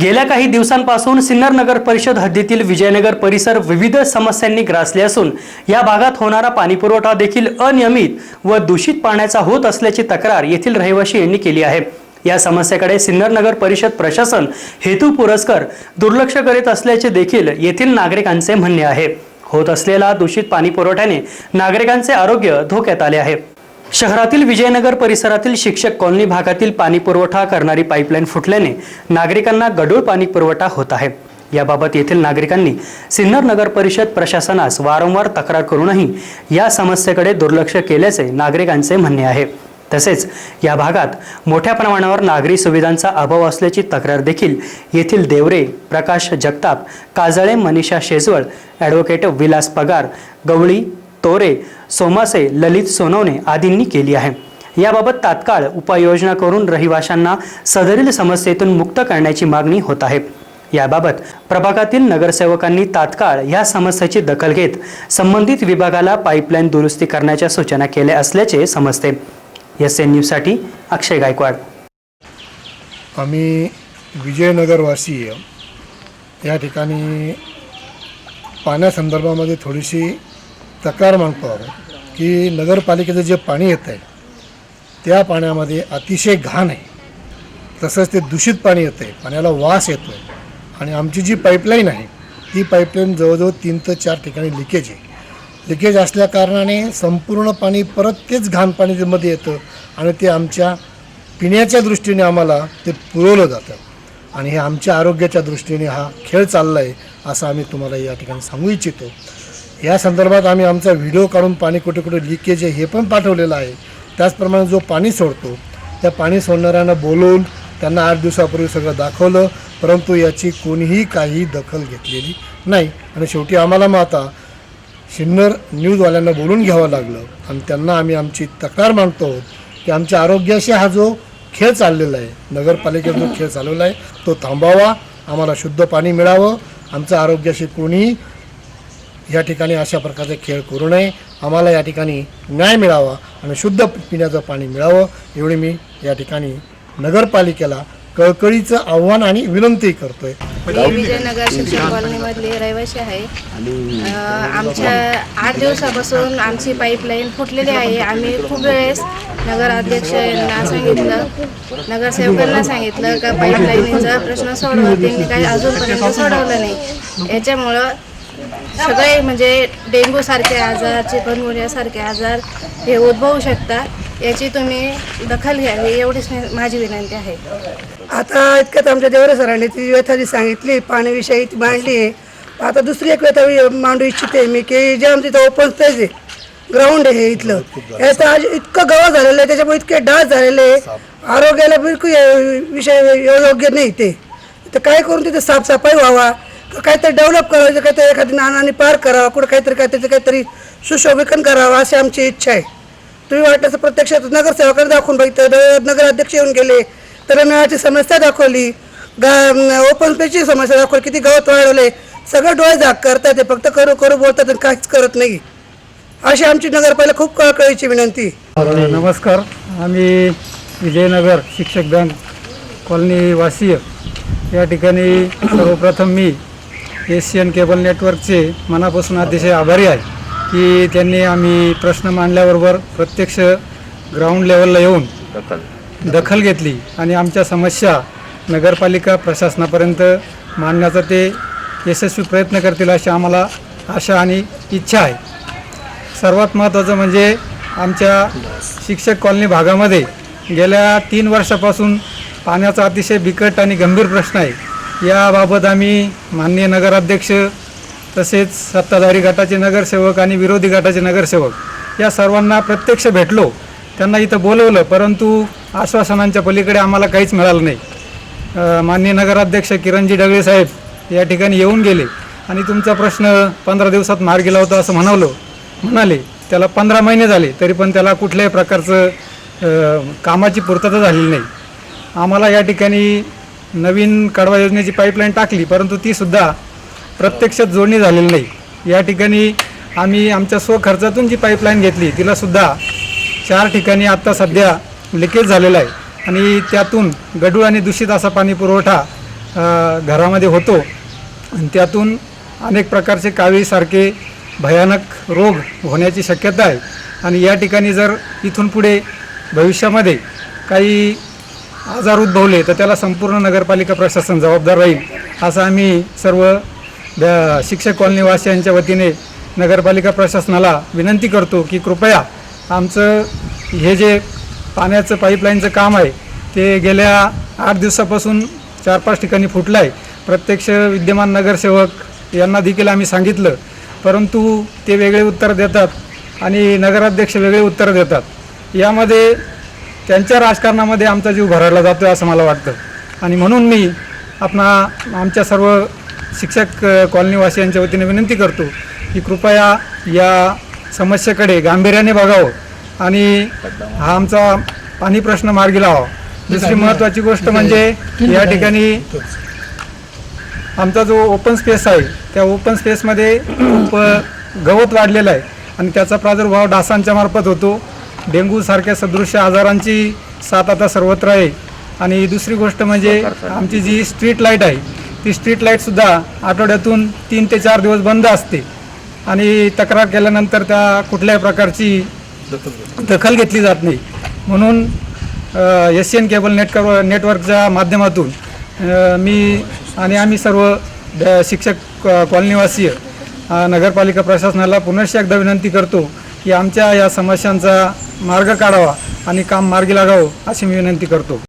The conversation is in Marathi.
गेल्या काही दिवसांपासून सिन्नर नगर परिषद हद्दीतील विजयनगर परिसर विविध समस्यांनी ग्रासले असून या भागात होणारा पाणीपुरवठा देखील अनियमित व दूषित पाण्याचा होत असल्याची तक्रार येथील रहिवाशी यांनी केली आहे. या समस्येकडे सिन्नर नगर परिषद प्रशासन हेतू पुरस्कर दुर्लक्ष करीत असल्याचे देखील येथील नागरिकांचे म्हणणे आहे. होत असलेला दूषित पाणी पुरवठ्याने नागरिकांचे आरोग्य धोक्यात आले आहे. शहरातील विजयनगर परिसरातील शिक्षक कॉलनी भागातील पाणी पुरवठा करणारी पाईपलाईन फुटल्याने नागरिकांना गढूळ पाणी पुरवठा होत आहे. याबाबत येथील नागरिकांनी सिन्नर नगर परिषद प्रशासनास वारंवार तक्रार करूनही या समस्येकडे दुर्लक्ष केल्याचे नागरिकांचे म्हणणे आहे. तसेच या भागात मोठ्या प्रमाणावर नागरी सुविधांचा अभाव असल्याची तक्रार देखील येथील देवरे प्रकाश जगताप काजळे मनीषा शेजवळ ॲडव्होकेट विलास पगार गवळी तोरे सोमासे ललित सोनवणे आदींनी केली आहे. याबाबत तात्काळ उपाययोजना करून रहिवाशांना सदरील समस्येतून मुक्त करण्याची मागणी होत आहे. याबाबत प्रभागातील नगरसेवकांनी तात्काळ या समस्येची दखल घेत संबंधित विभागाला पाईपलाईन दुरुस्ती करण्याच्या सूचना केल्या असल्याचे समजते. एस एन न्यूजसाठी अक्षय गायकवाड. आम्ही विजयनगरवासीय या ठिकाणी पाण्यासंदर्भामध्ये थोडीशी तक्रार मागतो आहोत की नगरपालिकेचं जे पाणी येत आहे त्या पाण्यामध्ये अतिशय घाण आहे. तसंच ते दूषित पाणी येतं आहे पाण्याला वास येतो आहे आणि आमची जी पाईपलाईन आहे ती पाईपलाईन जवळजवळ तीन ते चार ठिकाणी लिकेज आहे. लिकेज असल्या कारणाने संपूर्ण पाणी परत तेच घाण पाणी येतं आणि ते आमच्या पिण्याच्या दृष्टीने आम्हाला ते पुरवलं जातं. आणि हे आमच्या आरोग्याच्या दृष्टीने हा खेळ चालला आहे असं आम्ही तुम्हाला या ठिकाणी सांगू इच्छितो. या संदर्भात आम्ही आमचा व्हिडिओ काढून पाणी कुठे कुठे लिकेज आहे हे पण पाठवलेलं आहे. त्याचप्रमाणे जो पाणी सोडतो त्या पाणी सोडणाऱ्यांना बोलवून त्यांना आठ दिवसापूर्वी सगळं दाखवलं परंतु याची कोणीही काही दखल घेतलेली नाही. आणि शेवटी आम्हाला मग आता सिन्नर न्यूजवाल्यांना बोलून घ्यावं लागलं. आणि त्यांना आम्ही आमची तक्रार मांडतो की आमच्या आरोग्याशी हा जो खेळ चाललेला आहे नगरपालिकेत जो खेळ चाललेला आहे तो थांबावा आम्हाला शुद्ध पाणी मिळावं आमच्या आरोग्याशी कोणीही या ठिकाणी अशा प्रकारचे खेळ करू नये. आम्हाला या ठिकाणी न्याय मिळावा आणि शुद्ध पिण्याचं पाणी मिळावं एवढी मी या ठिकाणी नगरपालिकेला कळकळीचं आव्हान आणि विनंती करतोय. मी विजयनगर शिक्षण कॉलनीमधली रहिवासी आहे. आमच्या आठ दिवसापासून आमची पाईपलाईन फुटलेली आहे. आम्ही खूप वेळेस नगराध्यक्ष यांना सांगितलं नगरसेवकांना सांगितलं का पाईपलाईनीचा प्रश्न सोडवा. त्यांनी काही अजूनपर्यंत सोडवलं नाही. याच्यामुळं सगळे म्हणजे डेंग्यू सारखे आजार चिकनगुन्यासारखे आजार हे उद्भवू शकतात. याची तुम्ही दखल घ्यावी एवढीच माझी विनंती आहे. आता इतक्यात आमच्या देवरे सरांनी ती व्यथा जी सांगितली पाण्याविषयी ती मांडली. आहे आता दुसरी एक व्यथा मांडू इच्छिते मी की जे आमचं इथं ओपन स्पेस आहे ग्राउंड आहे इथलं. याचं आज इतकं गवा झालेलं आहे त्याच्यामुळे इतके डास झालेले आरोग्याला बिलकुल विषय योग्य नाही ते. तर काय करून तिथे साफसफाई व्हावा? काहीतरी डेव्हलप करायचं काहीतरी एखादी नानाने पार करावा कुठं काहीतरी काय त्याचं काहीतरी सुशोभिकन करावं अशी आमची इच्छा आहे. तुम्ही वाटलं तर प्रत्यक्षात नगरसेवकांना दाखवून बघितलं. नगराध्यक्ष येऊन गेले तर नळाची समस्या दाखवली गा ओपन स्पेसची समस्या दाखवली किती गवत वाढवले सगळं डोळे झाक करतात ते फक्त करू करू बोलतात आणि काहीच करत नाही. अशी आमची नगरपालिका खूप कळकळीची विनंती नमस्कार. आम्ही विजयनगर शिक्षक बँक कॉलनी वासीय या ठिकाणी सर्वप्रथम मी एशियन केबल नेटवर्कचे मनापासून अतिशय आभारी आहे की त्यांनी आम्ही प्रश्न मांडल्याबरोबर प्रत्यक्ष ग्राउंड लेवलला येऊन दखल घेतली आणि आमच्या समस्या नगरपालिका प्रशासनापर्यंत मांडण्याचा ते यशस्वी प्रयत्न करतील अशी आम्हाला आशा आणि इच्छा आहे. सर्वात महत्त्वाचं म्हणजे आमच्या शिक्षक कॉलनी भागामध्ये गेल्या तीन वर्षापासून पाण्याचा अतिशय बिकट आणि गंभीर प्रश्न आहे. याबाबत आम्ही माननीय नगराध्यक्ष तसेच सत्ताधारी गटाचे नगरसेवक आणि विरोधी गटाचे नगरसेवक या सर्वांना प्रत्यक्ष भेटलो. त्यांना इथं बोलवलं परंतु आश्वासनांच्या पलीकडे आम्हाला काहीच मिळालं नाही. माननीय नगराध्यक्ष किरणजी डगळे साहेब या ठिकाणी येऊन गेले आणि तुमचा प्रश्न पंधरा दिवसात मार्गी लावतो असं म्हणावलं म्हणाले त्याला पंधरा महिने झाले तरी पण त्याला कुठल्याही प्रकारचं कामाची पूर्तता झालेली नाही. आम्हाला या ठिकाणी नवीन कडवा योजनेची पाईपलाईन टाकली परंतु तीसुद्धा प्रत्यक्षात जोडणी झालेली नाही. या ठिकाणी आम्ही आमच्या स्वखर्चातून जी पाईपलाईन घेतली तिलासुद्धा चार ठिकाणी आत्ता सध्या लिकेज झालेला आहे. आणि त्यातून गडूळ आणि दूषित असा पाणी पुरवठा घरामध्ये होतो. आणि त्यातून अनेक प्रकारचे कावीसारखे भयानक रोग होण्याची शक्यता आहे. आणि या ठिकाणी जर इथून पुढे भविष्यामध्ये काही आजार उद्भवले तर त्याला संपूर्ण नगरपालिका प्रशासन जबाबदार राहील असं आम्ही सर्व शिक्षक कॉलनीवासियांच्या वतीने नगरपालिका प्रशासनाला विनंती करतो की कृपया आमचं हे जे पाण्याचं पाईपलाईनचं काम आहे ते गेल्या आठ दिवसापासून चार पाच ठिकाणी फुटलं आहे प्रत्यक्ष विद्यमान नगरसेवक यांना देखील आम्ही सांगितलं परंतु ते वेगळे उत्तर देतात आणि नगराध्यक्ष वेगळे उत्तर देतात. यामध्ये त्यांच्या राजकारणामध्ये आमचा जीव भरायला जातो असं मला वाटतं. आणि म्हणून मी आपणा आमच्या सर्व शिक्षक कॉलनीवासियांच्या वतीने विनंती करतो की कृपया या समस्येकडे गांभीर्याने बघावं आणि हा आमचा पाणी प्रश्न मार्गी लावा. दुसरी महत्त्वाची गोष्ट म्हणजे या ठिकाणी आमचा जो ओपन स्पेस आहे त्या ओपन स्पेसमध्ये खूप गवत वाढलेलं आहे आणि त्याचा प्रादुर्भाव डासांच्या मार्फत होतो. डेंग्यूसारख्या सदृश्य आजारांची साथ आता सर्वत्र आहे. आणि दुसरी गोष्ट म्हणजे आमची जी स्ट्रीट लाइट आहे ती स्ट्रीट लाईटसुद्धा आठवड्यातून तीन ते चार दिवस बंद असते. आणि तक्रार केल्यानंतर त्या कुठल्याही प्रकारची दखल घेतली जात नाही. म्हणून एस एन केबल नेटकर नेटवर्कच्या माध्यमातून मी आणि आम्ही सर्व द- शिक्षक कॉलनीवासीय नगरपालिका प्रशासनाला पुनश्च एकदा विनंती करतो की आमच्या या समस्यांचा मार्ग काढावा आणि काम मार्गी लागावं अशी मी विनंती करतो.